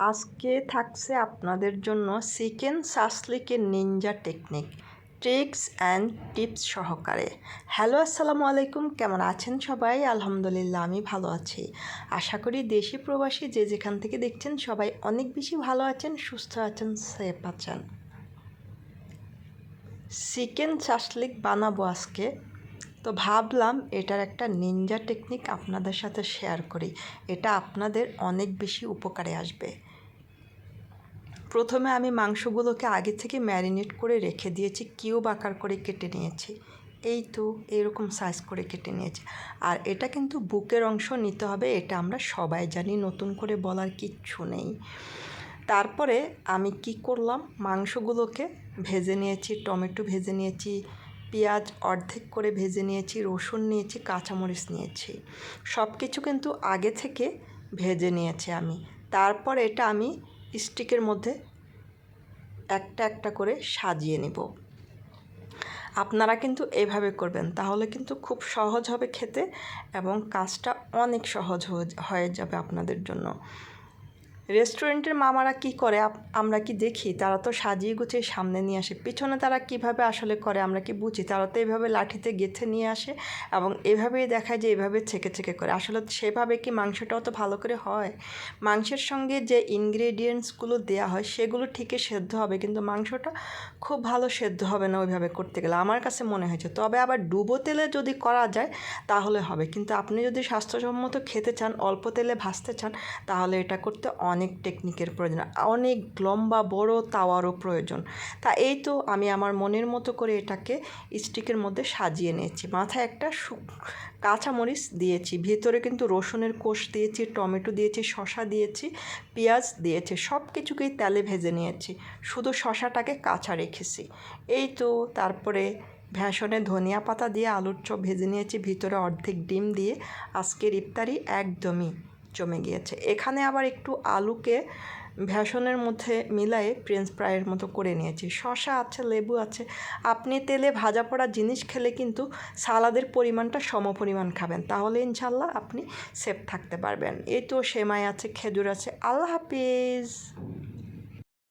আজকে থাকছে আপনাদের জন্য chicken শাসলিকের ninja technique, tricks and tips সহকারে। হ্যালো, আসসালামু আলাইকুম। কেমন আছেন সবাই? আলহামদুলিল্লাহ, আমি ভালো আছি। আশা করি দেশি প্রবাসী যে যেখান থেকে দেখছেন সবাই অনেক বেশি ভালো আছেন, সুস্থ আছেন, সেফ আছেন। চিকেন শাসলিক বানাবো আজকে। তো ভাবলাম এটার একটা নিনজা টেকনিক আপনাদের সাথে শেয়ার করি। এটা আপনাদের অনেক বেশি উপকারে আসবে। প্রথমে আমি মাংসগুলোকে আগে থেকে ম্যারিনেট করে রেখে দিয়েছি কিউব আকার করে কেটে নিয়েছি। এই তো, এরকম সাইজ করে কেটে নিয়েছি। আর এটা কিন্তু বুকের অংশ নিতে হবে, এটা আমরা সবাই জানি, নতুন করে বলার কিচ্ছু নেই। তারপরে আমি কি করলাম, মাংসগুলোকে ভেজে নিয়েছি, টমেটো ভেজে নিয়েছি পেঁয়াজ অর্ধেক করে ভেজে নিয়েছি, রসুন নিয়েছি, কাঁচামরিচ নিয়েছি। সব কিছু কিন্তু আগে থেকে ভেজে নিয়েছি আমি। তারপর এটা আমি স্টিকের মধ্যে একটা একটা করে সাজিয়ে নেব। আপনারা কিন্তু এভাবে করবেন, তাহলে কিন্তু খুব সহজ হবে খেতে এবং কাজটা অনেক সহজ হয়ে যাবে আপনাদের জন্য। রেস্টুরেন্টের মামারা কি করে? আমরা কি দেখি? তারা তো সাজিয়ে গুছিয়ে সামনে নিয়ে আসে। পিছনে তারা কীভাবে আসলে করে, আমরা কি বুঝি? তারা তো এভাবে লাঠিতে গেঁথে নিয়ে আসে এবং এভাবেই দেখায় যে এভাবে ছেঁকে ছেঁকে করে। আসলে সেভাবে কি মাংসটাও তো ভালো করে হয়? মাংসের সঙ্গে যে ইনগ্রেডিয়েন্টসগুলো দেওয়া হয়, সেগুলো ঠিকই সেদ্ধ হবে, কিন্তু মাংসটা খুব ভালো সেদ্ধ হবে না ওইভাবে করতে গেলে। আমার কাছে মনে হয়েছে, তবে আবার ডুবো তেলে যদি করা যায়, তাহলে হবে। কিন্তু আপনি যদি স্বাস্থ্যসম্মত খেতে চান, অল্প তেলে ভাজতে চান, তাহলে এটা করতে অনেক টেকনিকের প্রয়োজন, অনেক লম্বা, বড় তাওয়ারও প্রয়োজন। তা এই তো আমি আমার মনের মতো করে এটাকে স্টিকের মধ্যে সাজিয়ে নিয়েছি। মাথায় একটা কাঁচামরিচ দিয়েছি, ভিতরে কিন্তু রসুনের কোষ দিয়েছি, টমেটো দিয়েছি শশা দিয়েছি, পেঁয়াজ দিয়েছি সব কিছুকেই তেলে ভেজে নিয়েছি। শুধু শশাটাকে কাঁচা রেখেছি। এই তো তারপরে ভ্যাসনে ধনিয়া পাতা দিয়ে আলুর চপ ভেজে নিয়েছি, ভিতরে অর্ধেক ডিম দিয়ে। আজকের ইফতারি একদমই জমে গিয়েছে। এখানে আবার একটু আলুকে ভ্যাসনের মধ্যে মিলায়ে ফ্রেঞ্চ ফ্রাইয়ের মতো করে নিয়েছি। শশা আছে, লেবু আছে। আপনি তেলে ভাজা পড়া জিনিস খেলে কিন্তু সালাদের পরিমাণটা সম পরিমাণ খাবেন। তাহলে ইনশাল্লাহ আপনি সেফ থাকতে পারবেন। এই তো সেমাই আছে, খেজুর আছে। আল্লাহ হাফিজ।